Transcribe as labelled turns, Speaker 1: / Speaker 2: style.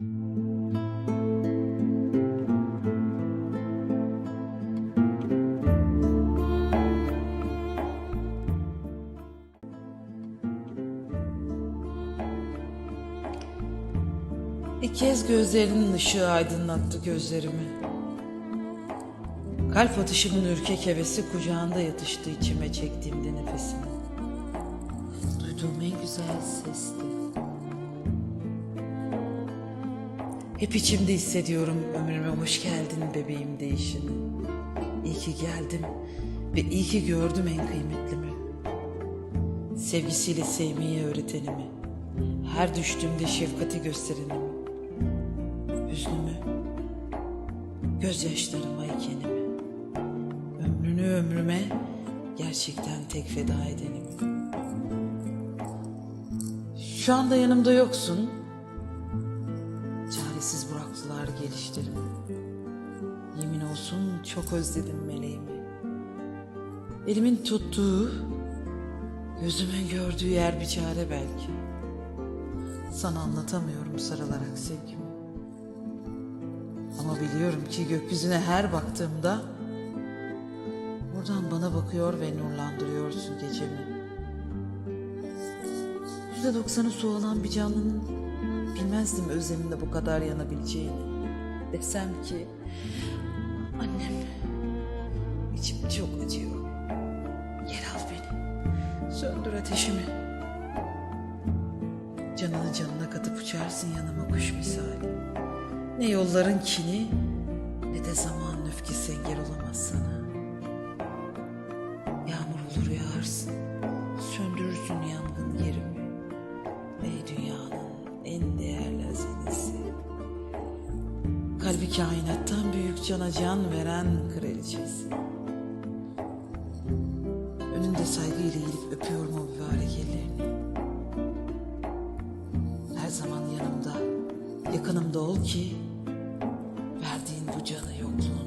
Speaker 1: Bir kez gözlerinin ışığı aydınlattı gözlerimi. Kalp atışımın ürkek hevesi kucağında yatıştı içime çektiğimde nefesimi. Duyduğum en güzel sesti. Hep içimde hissediyorum ömrüme hoş geldin bebeğim değişini. İyi ki geldim ve iyi ki gördüm en kıymetlimi. Sevgisiyle sevmeyi öğretenimi. Her düştüğümde şefkati gösterenimi. Hüznümü, gözyaşlarıma ekenimi. Ömrünü ömrüme gerçekten tek feda edenimi. Şu anda yanımda yoksun. Çaresiz bıraktılar gelişlerimi. Yemin olsun çok özledim meleğimi. Elimin tuttuğu, gözümün gördüğü yer bir çare belki. Sana anlatamıyorum sarılarak sevgimi. Ama biliyorum ki gökyüzüne her baktığımda buradan bana bakıyor ve nurlandırıyorsun gecemi. Yüzde doksanı su alan bir canlının bilmezdim özleminde bu kadar yanabileceğini. Desem ki annem içim çok acıyor. Yer al beni. Söndür ateşimi. Canını canına katıp uçarsın yanıma kuş misali. Ne yolların kini ne de zamanın öfkesi engel olamaz sana. Yağmur olur yağarsın, Kalbi kainattan büyük cana can veren kraliçesi. Önünde saygıyla eğilip öpüyorum o mübarek ellerini. Her zaman yanımda, yakınımda ol ki verdiğin bu canı yokluğunda